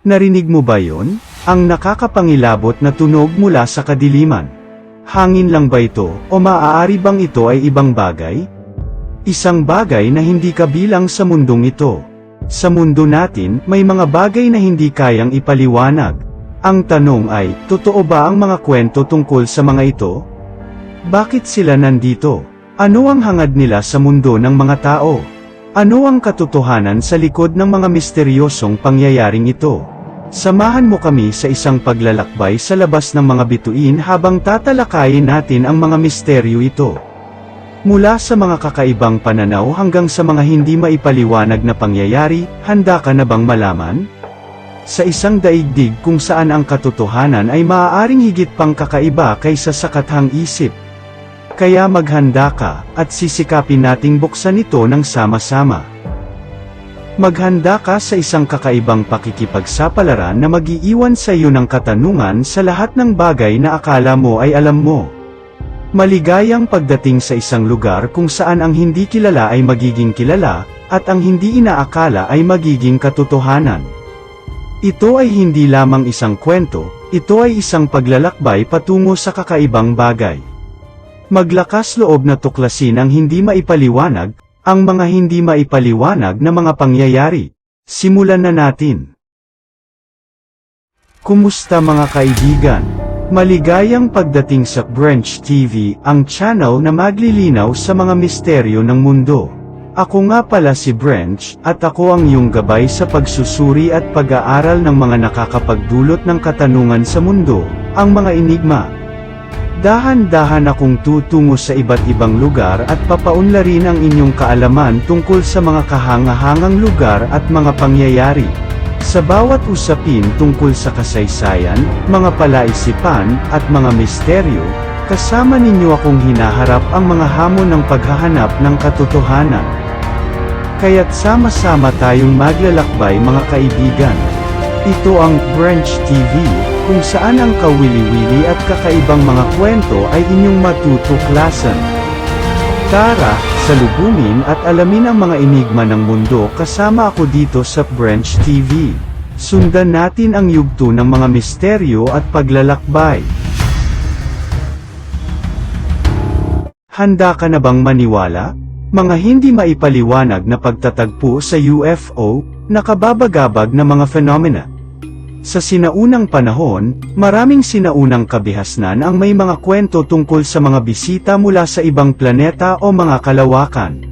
Narinig mo ba yon? Ang nakakapangilabot na tunog mula sa kadiliman. Hangin lang ba ito, o maaari bang ito ay ibang bagay? Isang bagay na hindi kabilang sa mundong ito. Sa mundo natin, may mga bagay na hindi kayang ipaliwanag. Ang tanong ay, totoo ba ang mga kwento tungkol sa mga ito? Bakit sila nandito? Ano ang hangad nila sa mundo ng mga tao? Ano ang katotohanan sa likod ng mga misteryosong pangyayaring ito? Samahan mo kami sa isang paglalakbay sa labas ng mga bituin habang tatalakayin natin ang mga misteryo ito. Mula sa mga kakaibang pananaw hanggang sa mga hindi maipaliwanag na pangyayari, handa ka na bang malaman? Sa isang daigdig kung saan ang katotohanan ay maaaring higit pang kakaiba kaysa sa kathang isip. Kaya maghanda ka, at sisikapin nating buksan ito ng sama-sama. Maghanda ka sa isang kakaibang pakikipagsapalaran na mag-iiwan sa iyo ng katanungan sa lahat ng bagay na akala mo ay alam mo. Maligayang pagdating sa isang lugar kung saan ang hindi kilala ay magiging kilala, at ang hindi inaakala ay magiging katotohanan. Ito ay hindi lamang isang kwento, ito ay isang paglalakbay patungo sa kakaibang bagay. Maglakas loob na tuklasin ang hindi maipaliwanag, ang mga hindi maipaliwanag na mga pangyayari. Simulan na natin. Kumusta mga kaibigan? Maligayang pagdating sa Branch TV, ang channel na maglilinaw sa mga misteryo ng mundo. Ako nga pala si Branch, at ako ang iyong gabay sa pagsusuri at pag-aaral ng mga nakakapagdulot ng katanungan sa mundo, ang mga enigma. Dahan-dahan akong tutungo sa iba't ibang lugar at papaunlarin ang inyong kaalaman tungkol sa mga kahangahangang lugar at mga pangyayari. Sa bawat usapin tungkol sa kasaysayan, mga palaisipan, at mga misteryo, kasama ninyo akong hinaharap ang mga hamon ng paghahanap ng katotohanan. Kaya't sama-sama tayong maglalakbay mga kaibigan. Ito ang Branch TV, kung saan ang kawili-wili at kakaibang mga kwento ay inyong matutuklasan. Tara, salubungin at alamin ang mga enigma ng mundo kasama ako dito sa Branch TV. Sundan natin ang yugto ng mga misteryo at paglalakbay. Handa ka na bang maniwala? Mga hindi maipaliwanag na pagtatagpo sa UFO, nakababagabag na mga phenomena. Sa sinaunang panahon, maraming sinaunang kabihasnan ang may mga kwento tungkol sa mga bisita mula sa ibang planeta o mga kalawakan.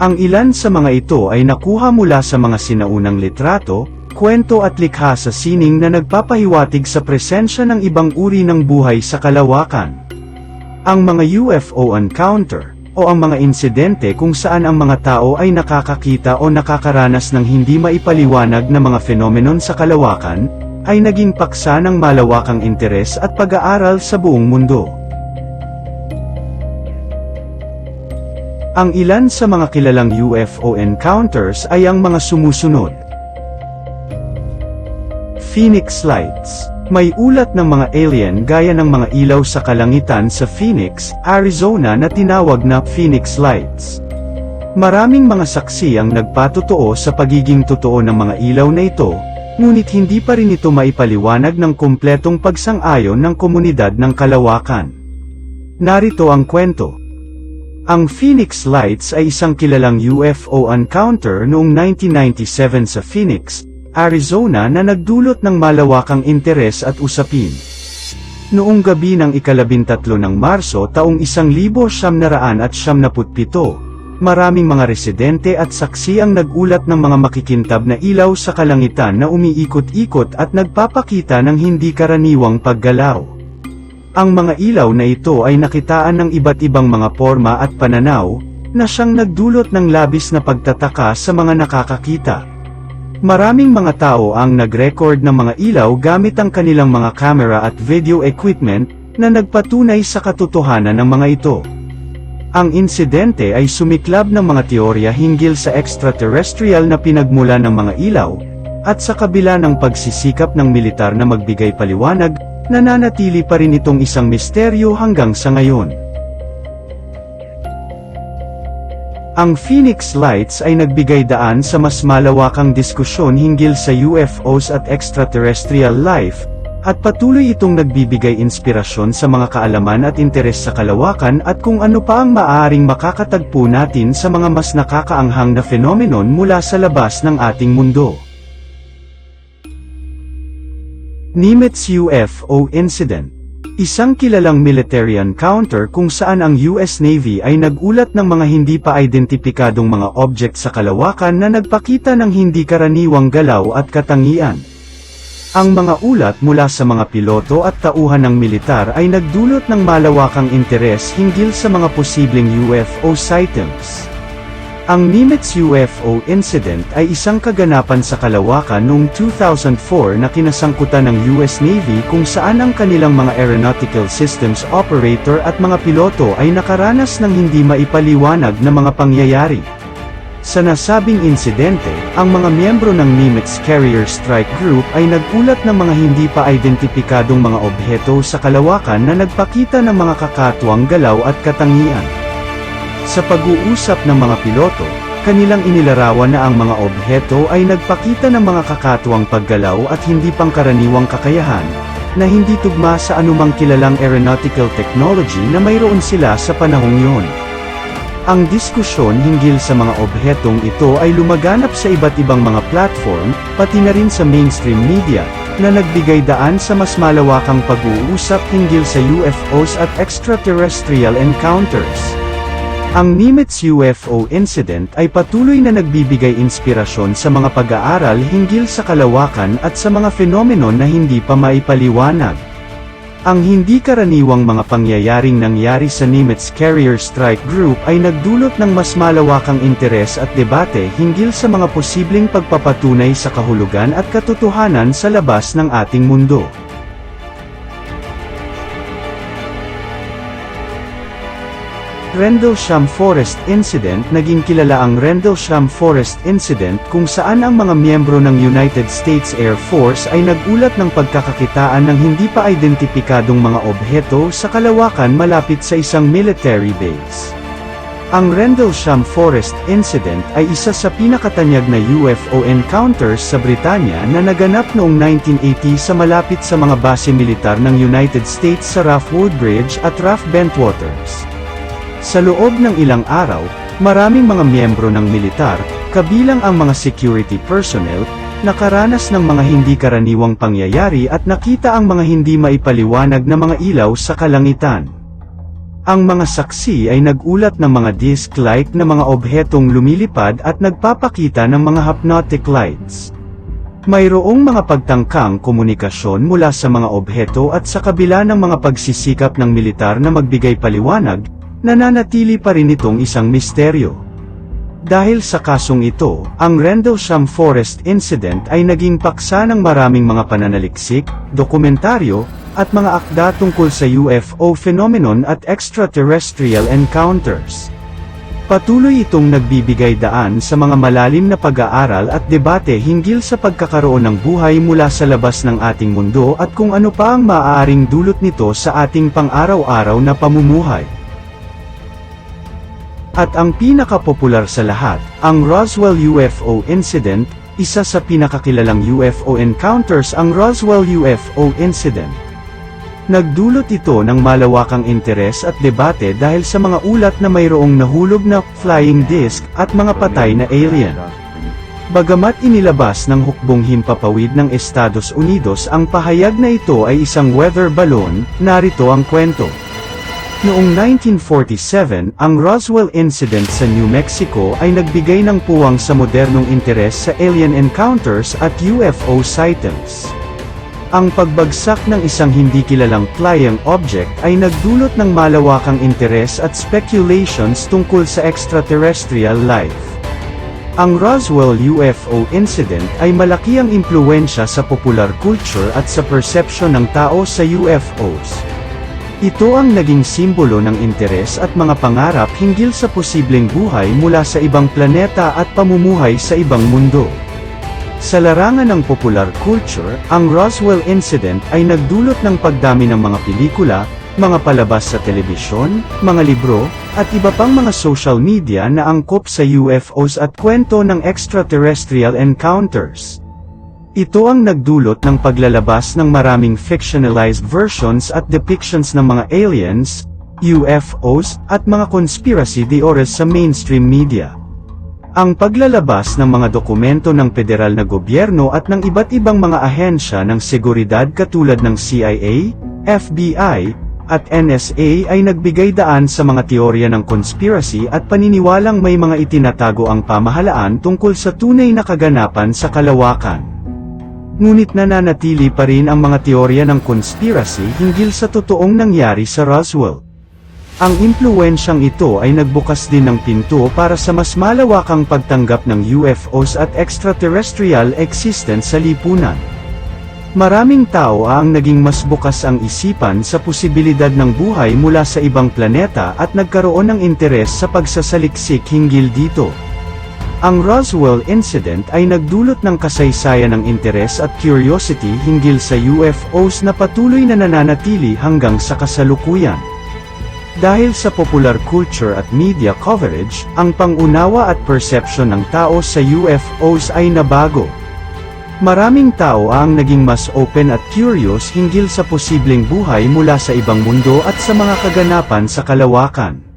Ang ilan sa mga ito ay nakuha mula sa mga sinaunang litrato, kwento at likha sa sining na nagpapahiwatig sa presensya ng ibang uri ng buhay sa kalawakan. Ang mga UFO encounter, o ang mga insidente kung saan ang mga tao ay nakakakita o nakakaranas ng hindi maipaliwanag na mga fenomenon sa kalawakan, ay naging paksa ng malawakang interes at pag-aaral sa buong mundo. Ang ilan sa mga kilalang UFO encounters ay ang mga sumusunod. Phoenix Lights May ulat ng mga alien gaya ng mga ilaw sa kalangitan sa Phoenix, Arizona na tinawag na Phoenix Lights. Maraming mga saksi ang nagpatotoo sa pagiging totoo ng mga ilaw na ito, ngunit hindi pa rin ito maipaliwanag ng kumpletong pagsang-ayon ng komunidad ng kalawakan. Narito ang kwento. Ang Phoenix Lights ay isang kilalang UFO encounter noong 1997 sa Phoenix, Arizona na nagdulot ng malawakang interes at usapin. Noong gabi ng ikalabintatlo ng Marso taong 1977, maraming mga residente at saksi ang nagulat ng mga makikintab na ilaw sa kalangitan na umiikot-ikot at nagpapakita ng hindi karaniwang paggalaw. Ang mga ilaw na ito ay nakitaan ng iba't ibang mga forma at pananaw, na siyang nagdulot ng labis na pagtataka sa mga nakakakita. Maraming mga tao ang nag-record ng mga ilaw gamit ang kanilang mga camera at video equipment, na nagpatunay sa katotohanan ng mga ito. Ang insidente ay sumiklab ng mga teorya hinggil sa extraterrestrial na pinagmula ng mga ilaw, at sa kabila ng pagsisikap ng militar na magbigay paliwanag, nananatili pa rin itong isang misteryo hanggang sa ngayon. Ang Phoenix Lights ay nagbigay daan sa mas malawakang diskusyon hinggil sa UFOs at extraterrestrial life, at patuloy itong nagbibigay inspirasyon sa mga kaalaman at interes sa kalawakan at kung ano pa ang maaaring makakatagpo natin sa mga mas nakakaanghang na phenomenon mula sa labas ng ating mundo. Nimitz UFO Incident Isang kilalang military encounter kung saan ang US Navy ay nagulat ng mga hindi pa identipikadong mga object sa kalawakan na nagpakita ng hindi karaniwang galaw at katangian. Ang mga ulat mula sa mga piloto at tauhan ng militar ay nagdulot ng malawakang interes hinggil sa mga posibleng UFO sightings. Ang Nimitz UFO incident ay isang kaganapan sa kalawakan noong 2004 na kinasangkutan ng US Navy kung saan ang kanilang mga aeronautical systems operator at mga piloto ay nakaranas ng hindi maipaliwanag na mga pangyayari. Sa nasabing insidente, ang mga miyembro ng Nimitz Carrier Strike Group ay nagulat ng mga hindi pa identipikadong mga obheto sa kalawakan na nagpakita ng mga kakatuwang galaw at katangian. Sa pag-uusap ng mga piloto, kanilang inilarawan na ang mga obheto ay nagpakita ng mga kakatuwang paggalaw at hindi pangkaraniwang kakayahan, na hindi tugma sa anumang kilalang aeronautical technology na mayroon sila sa panahong yun. Ang diskusyon hinggil sa mga obhetong ito ay lumaganap sa iba't ibang mga platform, pati na rin sa mainstream media, na nagbigay daan sa mas malawakang pag-uusap hinggil sa UFOs at extraterrestrial encounters. Ang Nimitz UFO incident ay patuloy na nagbibigay inspirasyon sa mga pag-aaral hinggil sa kalawakan at sa mga fenomenon na hindi pa maipaliwanag. Ang hindi karaniwang mga pangyayaring nangyari sa Nimitz Carrier Strike Group ay nagdulot ng mas malawakang interes at debate hinggil sa mga posibleng pagpapatunay sa kahulugan at katotohanan sa labas ng ating mundo. Rendlesham Forest Incident Naging kilala ang Rendlesham Forest Incident kung saan ang mga miyembro ng United States Air Force ay nagulat ng pagkakakitaan ng hindi pa identipikadong mga obheto sa kalawakan malapit sa isang military base. Ang Rendlesham Forest Incident ay isa sa pinakatanyag na UFO encounters sa Britanya na naganap noong 1980 sa malapit sa mga base militar ng United States sa Rough Woodbridge at Rough Bentwaters. Sa loob ng ilang araw, maraming mga miyembro ng militar, kabilang ang mga security personnel, nakaranas ng mga hindi karaniwang pangyayari at nakita ang mga hindi maipaliwanag na mga ilaw sa kalangitan. Ang mga saksi ay nagulat ng mga disc-like na mga obhetong lumilipad at nagpapakita ng mga hypnotic lights. Mayroong mga pagtangkang komunikasyon mula sa mga obheto at sa kabila ng mga pagsisikap ng militar na magbigay paliwanag, nananatili pa rin itong isang misteryo. Dahil sa kasong ito, ang Rendlesham Forest Incident ay naging paksa ng maraming mga pananaliksik, dokumentaryo, at mga akda tungkol sa UFO phenomenon at extraterrestrial encounters. Patuloy itong nagbibigay daan sa mga malalim na pag-aaral at debate hinggil sa pagkakaroon ng buhay mula sa labas ng ating mundo at kung ano pa ang maaaring dulot nito sa ating pang-araw-araw na pamumuhay. At ang pinakapopular sa lahat, ang Roswell UFO Incident, isa sa pinakakilalang UFO encounters ang Roswell UFO Incident. Nagdulot ito ng malawakang interes at debate dahil sa mga ulat na mayroong nahulog na flying disc at mga patay na alien. Bagamat inilabas ng hukbong himpapawid ng Estados Unidos ang pahayag na ito ay isang weather balloon, narito ang kwento. Noong 1947, ang Roswell Incident sa New Mexico ay nagbigay ng puwang sa modernong interes sa alien encounters at UFO sightings. Ang pagbagsak ng isang hindi kilalang flying object ay nagdulot ng malawakang interes at speculations tungkol sa extraterrestrial life. Ang Roswell UFO incident ay malaki ang impluensya sa popular culture at sa perception ng tao sa UFOs. Ito ang naging simbolo ng interes at mga pangarap hinggil sa posibleng buhay mula sa ibang planeta at pamumuhay sa ibang mundo. Sa larangan ng popular culture, ang Roswell Incident ay nagdulot ng pagdami ng mga pelikula, mga palabas sa telebisyon, mga libro, at iba pang mga social media na angkop sa UFOs at kwento ng extraterrestrial encounters. Ito ang nagdulot ng paglalabas ng maraming fictionalized versions at depictions ng mga aliens, UFOs, at mga conspiracy theories sa mainstream media. Ang paglalabas ng mga dokumento ng federal na gobyerno at ng iba't ibang mga ahensya ng seguridad katulad ng CIA, FBI, at NSA ay nagbigay daan sa mga teorya ng conspiracy at paniniwalang may mga itinatago ang pamahalaan tungkol sa tunay na kaganapan sa kalawakan. Ngunit nananatili pa rin ang mga teorya ng conspiracy hinggil sa totoong nangyari sa Roswell. Ang impluensyang ito ay nagbukas din ng pinto para sa mas malawakang pagtanggap ng UFOs at extraterrestrial existence sa lipunan. Maraming tao ang naging mas bukas ang isipan sa posibilidad ng buhay mula sa ibang planeta at nagkaroon ng interes sa pagsasaliksik hinggil dito. Ang Roswell incident ay nagdulot ng kasaysayan ng interes at curiosity hinggil sa UFOs na patuloy na nananatili hanggang sa kasalukuyan. Dahil sa popular culture at media coverage, ang pangunawa at perception ng tao sa UFOs ay nabago. Maraming tao ang naging mas open at curious hinggil sa posibleng buhay mula sa ibang mundo at sa mga kaganapan sa kalawakan.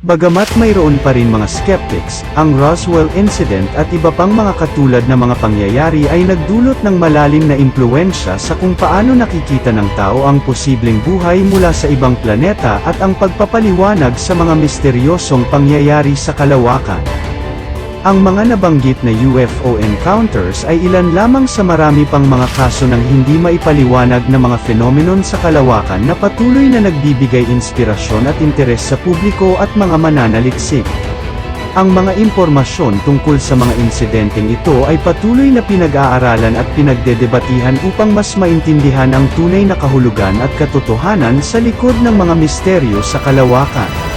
Bagamat mayroon pa rin mga skeptics, ang Roswell incident at iba pang mga katulad na mga pangyayari ay nagdulot ng malalim na impluensya sa kung paano nakikita ng tao ang posibleng buhay mula sa ibang planeta at ang pagpapaliwanag sa mga misteryosong pangyayari sa kalawakan. Ang mga nabanggit na UFO encounters ay ilan lamang sa marami pang mga kaso ng hindi maipaliwanag na mga fenomenon sa kalawakan na patuloy na nagbibigay inspirasyon at interes sa publiko at mga mananaliksik. Ang mga impormasyon tungkol sa mga insidenteng ito ay patuloy na pinag-aaralan at pinagdedebatihan upang mas maintindihan ang tunay na kahulugan at katotohanan sa likod ng mga misteryo sa kalawakan.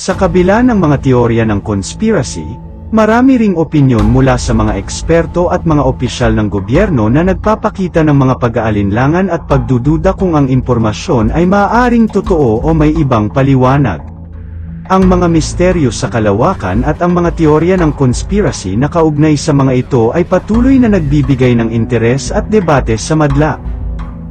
Sa kabila ng mga teorya ng conspiracy, marami ring opinyon mula sa mga eksperto at mga opisyal ng gobyerno na nagpapakita ng mga pag-aalinlangan at pagdududa kung ang impormasyon ay maaaring totoo o may ibang paliwanag. Ang mga misteryo sa kalawakan at ang mga teorya ng conspiracy na kaugnay sa mga ito ay patuloy na nagbibigay ng interes at debate sa madla.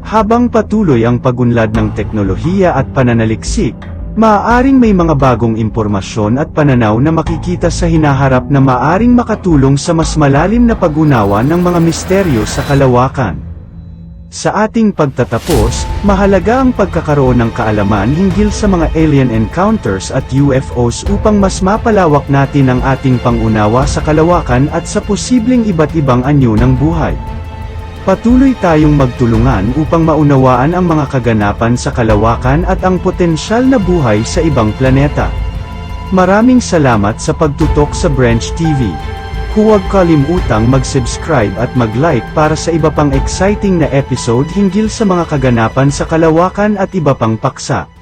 Habang patuloy ang pagunlad ng teknolohiya at pananaliksik, Maaaring may mga bagong impormasyon at pananaw na makikita sa hinaharap na maaring makatulong sa mas malalim na pag-unawa ng mga misteryo sa kalawakan. Sa ating pagtatapos, mahalaga ang pagkakaroon ng kaalaman hinggil sa mga alien encounters at UFOs upang mas mapalawak natin ang ating pangunawa sa kalawakan at sa posibleng iba't ibang anyo ng buhay. Patuloy tayong magtulungan upang maunawaan ang mga kaganapan sa kalawakan at ang potensyal na buhay sa ibang planeta. Maraming salamat sa pagtutok sa Branch TV. Huwag kalimutang mag-subscribe at mag-like para sa iba pang exciting na episode hinggil sa mga kaganapan sa kalawakan at iba pang paksa.